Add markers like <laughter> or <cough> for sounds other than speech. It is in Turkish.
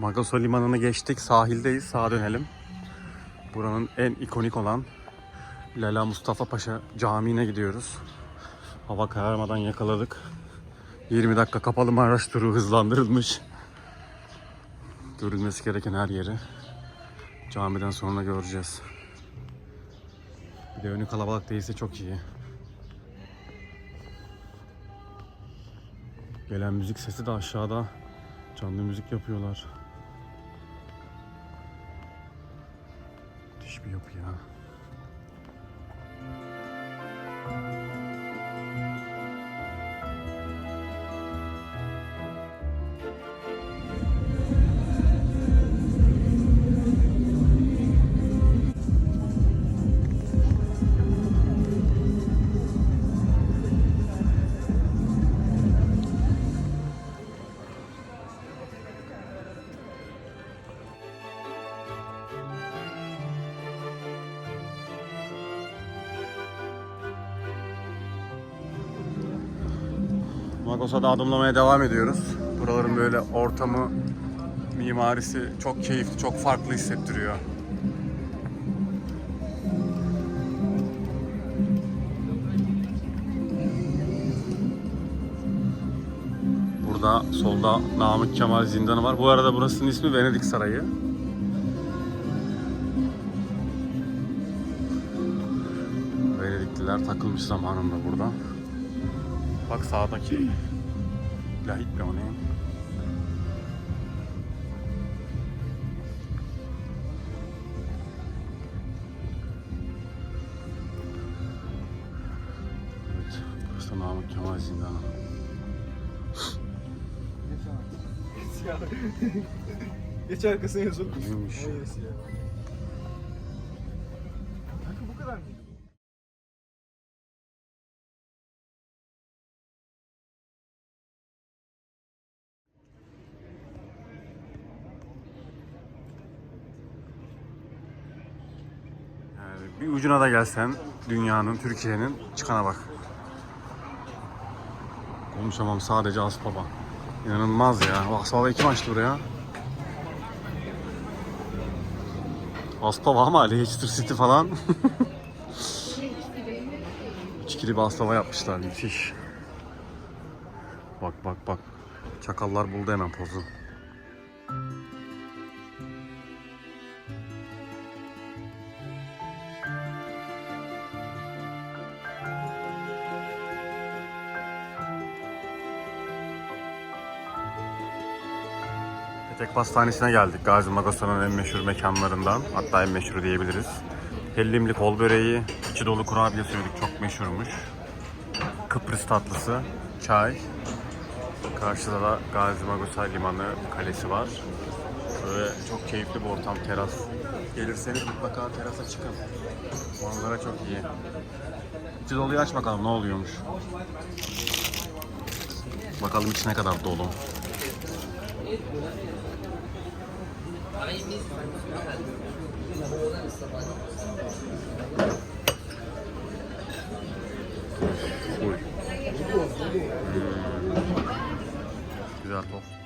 Magaso Limanı'nı geçtik. Sahildeyiz. Sağa dönelim. Buranın en ikonik olan Lala Mustafa Paşa Camii'ne gidiyoruz. Hava kararmadan yakaladık. 20 dakika kapalı Maraş turu hızlandırılmış. Görülmesi gereken her yeri camiden sonra göreceğiz. Bir de önü kalabalık değilse çok iyi. Gelen müzik sesi de aşağıda canlı müzik yapıyorlar. Müthiş bir yapı ya. Magosa'da adımlamaya devam ediyoruz. Buraların böyle ortamı, mimarisi çok keyifli, çok farklı hissettiriyor. Burada solda Namık Kemal Zindanı var. Bu arada burasının ismi Venedik Sarayı. Venedikliler takılmış zamanında burada. Bak sağdaki lahit mi o ne? Evet, burası da Namık Kemal Zindanı. Geç arkasına yazıp. Neymiş? Neresi ya? Kanka bu kadar mıydı? Bir ucuna da gelsen dünyanın, Türkiye'nin çıkana bak. Konuşamam sadece Aspava. İnanılmaz ya. Aspava kim açtı buraya? Aspava ama Leicester City falan. <laughs> İçkili bir Aspava yapmışlar müthiş. Bak bak bak. Çakallar buldu hemen pozu. Petek Pastanesi'ne geldik. Gazi Magosa'nın en meşhur mekanlarından. Hatta en meşhuru diyebiliriz. Hellimli kol böreği, içi dolu kurabiye söyledik. Çok meşhurmuş. Kıbrıs tatlısı, çay. Karşıda da Gazi Magosa Limanı kalesi var. Böyle çok keyifli bir ortam, teras. Gelirseniz mutlaka terasa çıkın. Manzara çok iyi. İçi doluyu aç bakalım ne oluyormuş. Bakalım içi ne kadar dolu. Güzel tost.